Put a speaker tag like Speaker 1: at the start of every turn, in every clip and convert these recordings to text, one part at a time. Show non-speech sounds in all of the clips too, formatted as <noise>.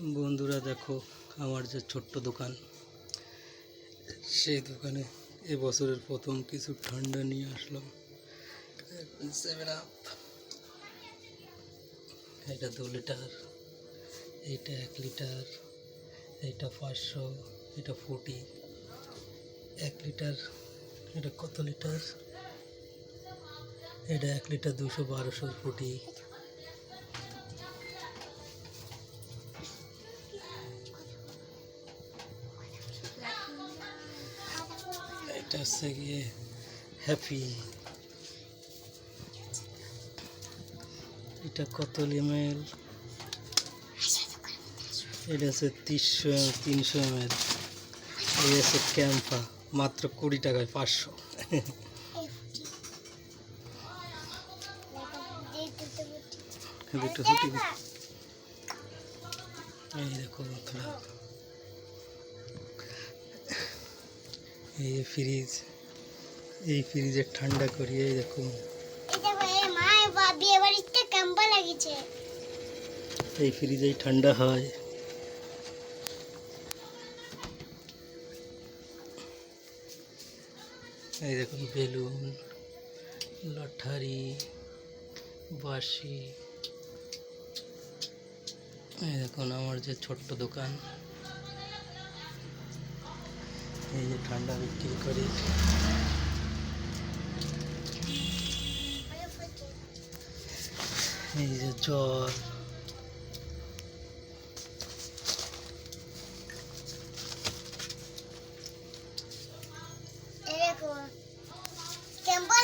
Speaker 1: বন্ধুরা দেখো, আমার যে ছোট্ট দোকান, সেই দোকানে এবছরের প্রথম কিছু ঠান্ডা নিয়ে আসলাম। সেভেন আপ এটা দু লিটার, এইটা এক লিটার, এইটা পাঁচশো, এটা ফুটি। এক লিটার, এটা কত লিটার? এটা এক লিটার দুশো বারোশো ফুটি। এটা হচ্ছে গিয়ে হ্যাপি এটা কত এমএল এটা হচ্ছে তিনশো তিনশো এমএল এই হচ্ছে ক্যাম্পা মাত্র কুড়ি টাকায় পাঁচশো। <laughs> দুটো এই দেখো এই যে ফ্রিজ এই ফ্রিজে ঠান্ডা করি এই দেখুন। এই ফ্রিজেই ঠান্ডা হয়। এই দেখুন বেলুন লঠারি বাঁশি। এই দেখুন আমার যে ছোট্ট দোকান। এই যে ঠান্ডা বিক্রি করি। এই যে জল।
Speaker 2: ক্যাম্পা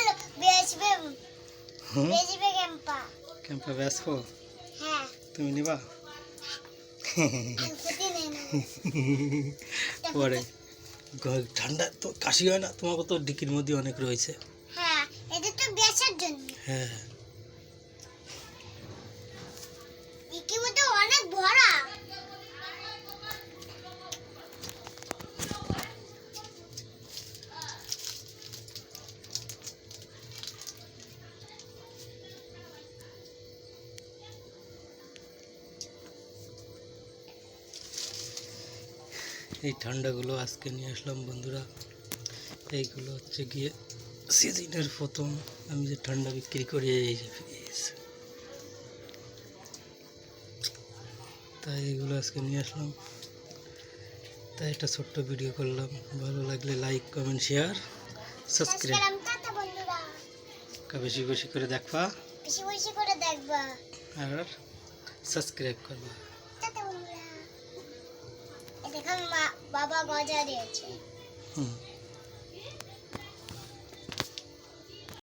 Speaker 2: হ্যাঁ।
Speaker 1: তুমি নিবা? পরে। ঠান্ডা তো কাশি হয় না তোমাকে তো ডিকির মধ্যে অনেক রয়েছে।
Speaker 2: হ্যাঁ এটা তো বেচার জন্য।
Speaker 1: হ্যাঁ। এই ঠান্ডাগুলো আজকে নিয়ে আসলাম বন্ধুরা। এইগুলো হচ্ছে গিয়ে সিজনের প্রথম। আমি যে ঠান্ডা বিক্রি করি এই তাই এগুলো আজকে নিয়ে আসলাম। তাই একটা ছোট্ট ভিডিও করলাম। ভালো লাগলে like comment share subscribe.
Speaker 2: Subscribe
Speaker 1: বেশি বেশি করে দেখবা।
Speaker 2: বেশি বেশি করে দেখবা।
Speaker 1: আর সাবস্ক্রাইব করবা।
Speaker 2: মা বাবা গজা দিয়েছে।